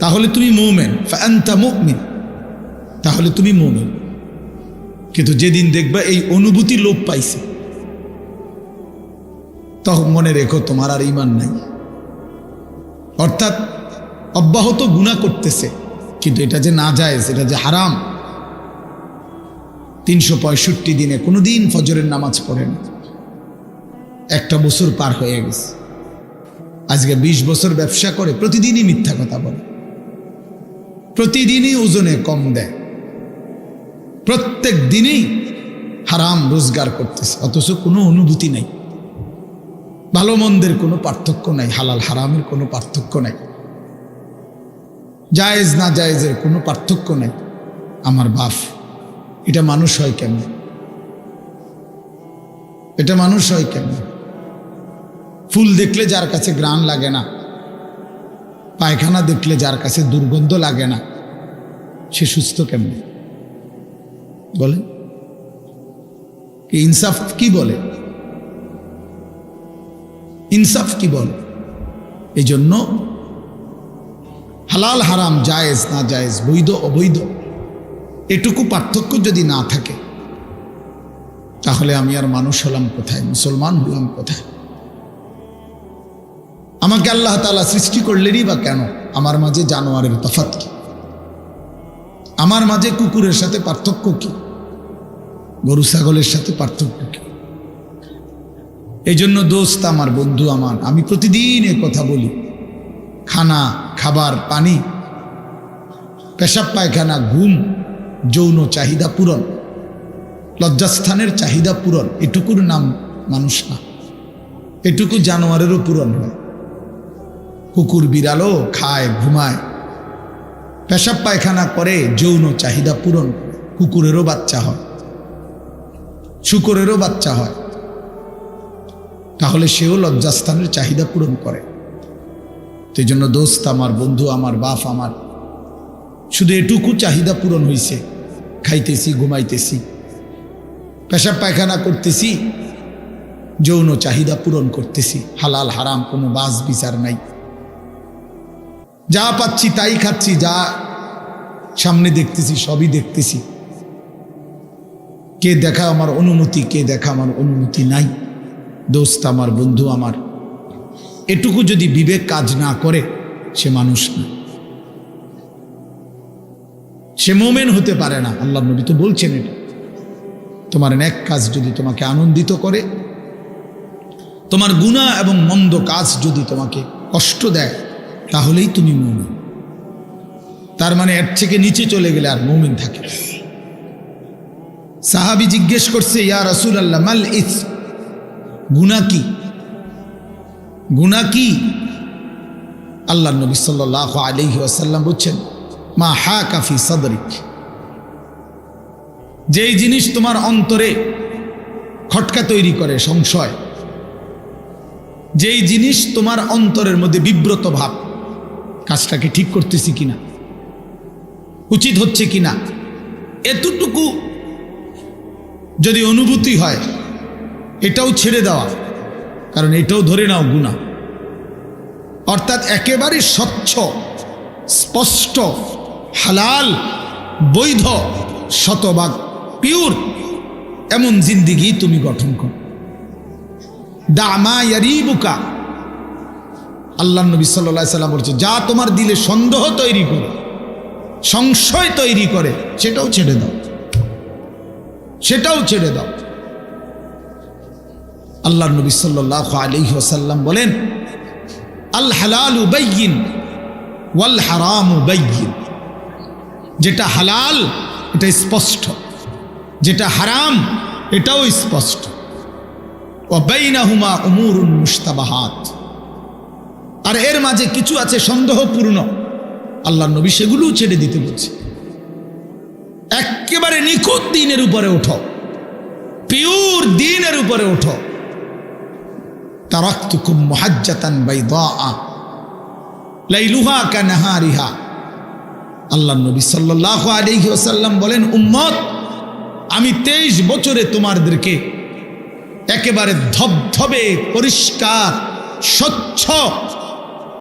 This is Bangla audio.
তাহলে তুমি মৌমেন ফ্যান্তা মুমিন। তাহলে তুমি মৌমেন। কিন্তু যেদিন দেখবা এই অনুভূতি লোপ পাইছে, তখন মনে রেখো তোমার আর ইমান নাই। অর্থাৎ অব্যাহত গুণা করতেছে, কিন্তু এটা যে না যায় এটা যে হারাম। তিনশো পঁয়ষট্টি দিনে কোনোদিন ফজরের নামাজ পড়ে না। একটা বছর পার হয়ে গেছে। আজকে ২০ বছর ব্যবসা করে, প্রতিদিনই মিথ্যা কথা বলে। প্রতিদিনই ওজনে কম দেয়। প্রত্যেক দিনই হারাম রোজগার করতেছে, অথচ কোনো অনুভূতি নাই। ভালো মন্দের কোনো পার্থক্য নাই, হালাল হারামের কোনো পার্থক্য নাই। জায়েজ না জায়েজের কোনো পার্থক্য নাই। আমার বাপ, এটা মানুষ হয় কেমন? এটা মানুষ হয় কেমন? ফুল দেখলে যার কাছে গ্রাণ লাগে না, পায়খানা দেখলে যার কাছে দুর্গন্ধ লাগে না সে সুস্থ কেমন? বলে? ইনসাফ কি বলে? ইনসাফ কি বলে? এই জন্য হালাল, হারাম, জায়েজ, না জায়েজ, বৈধ, অবৈধ, এটুকু পার্থক্য যদি না থাকে, তাহলে আমি আর মানুষ হলাম কোথায়? মুসলমান হলাম কোথায়? আমাকে আল্লাহ তালা সৃষ্টি করলেনই বা কেন? আমার মাঝে জানোয়ারের তফাত কি? আমার মাঝে কুকুরের সাথে পার্থক্য কি? গরু, ছাগলের সাথে পার্থক্য কি? এই জন্য দোস্ত আমার, বন্ধু আমার, আমি প্রতিদিন এ কথা বলি। খানা, খাবার, পানি, পেশাব পায়খানা, ঘুম, যৌন চাহিদা পূরণ, লজ্জাস্থানের চাহিদা পূরণ, এটুকুর নাম মানুষ না। এটুকু জানোয়ারেরও পূরণ হয়। কুকুর বিড়ালও খায়, ঘুমায় পেশাব পায়খানা করে, যৌন চাহিদা পূরণ কুকুরেরও বাচ্চা হয়। শুকরেরও বাচ্চা হয়। তাহলে সেও লজ্জাস্থানের চাহিদা পূরণ করে। সেই জন্য দোস্ত আমার, বন্ধু আমার, বাপ আমার, শুধু এটুকু চাহিদা পূরণ হয়েছে খাইতেছি, ঘুমাইতেছি। পেশাব পায়খানা করতেছি, যৌন চাহিদা পূরণ করতেছি। হালাল, হারাম কোনো বাস বিচার নাই। যা পাচ্ছি তাই খাচ্ছি, যা সামনে দেখতেছি, সবই দেখতেছি। কে দেখা আমার অনুমতি, কে দেখা আমার অনুমতি নাই। দোস্ত আমার, বন্ধু আমার। এটুকু যদি বিবেক কাজ না করে, সে মানুষ না। সে মোমেন হতে পারে না আল্লাহ নবী তো বলছেন এটা। তোমার এক কাজ যদি তোমাকে আনন্দিত করে, তোমার গুণা এবং মন্দ কাজ যদি তোমাকে কষ্ট দেয় তাহলেই তুমি মৌমিন। তার মানে এর থেকে নিচে চলে গেলে আর মৌমিন থাকে সাহাবি জিজ্ঞেস করছে, ইয়া রসুল আল্লাহ মাল ইস গুণা কি? গুণা কি? আল্লাহ নবী সাল্লাহ আলহি আসাল্লাম বলছেন, মা হা কাফি সদরিক। যেই জিনিস তোমার অন্তরে খটকা তৈরি করে, সংশয়, যেই জিনিস তোমার অন্তরের মধ্যে বিব্রত ভাব কাজটাকে ঠিক করতেছি কিনা? উচিত হচ্ছে কিনা? এতটুকু যদি অনুভূতি হয়, এটাও ছেড়ে দেওয়া। কারণ এটাও ধরে নাও গুণা অর্থাৎ একেবারে স্বচ্ছ, স্পষ্ট, হালাল, বৈধ, শতভাগ পিওর এমন জিন্দিগি তুমি গঠন করো। দামা ইয়ারিবুকা আল্লাহ নবী সাল্লাহ সাল্লাম বলছে, যা তোমার দিলে সন্দেহ তৈরি করে, সংশয় তৈরি করে, সেটাও ছেড়ে দাও। সেটাও ছেড়ে দাও। আল্লাহ নবী সাল্লাহ আলী ওসাল্লাম বলেন, আল হালাল উবাইন ওয়াল হারাম উবাইন যেটা হালাল, এটা স্পষ্ট। যেটা হারাম, এটাও স্পষ্ট। ও ওবাইনাহুমা উমুরুন মুস্তাবাহাত আর এর মাঝে কিছু আছে সন্দেহপূর্ণ। আল্লাহ নবী সেগুলোও ছেড়ে দিতে বলছে। একেবারে নিখুঁত দিনের উপরে ওঠো। পিওর দিনের উপরে ওঠো। তারাক্তুকুম মুহাজ্জাতান বাইদা লাইলুহা কানাহারিহা। আল্লাহ নবী সাল্লাল্লাহু আলাইহি ওয়াসাল্লাম বলেন, উম্মত, আমি তেইশ বছরে তোমাদেরকে একেবারে ধবধবে, পরিষ্কার, স্বচ্ছ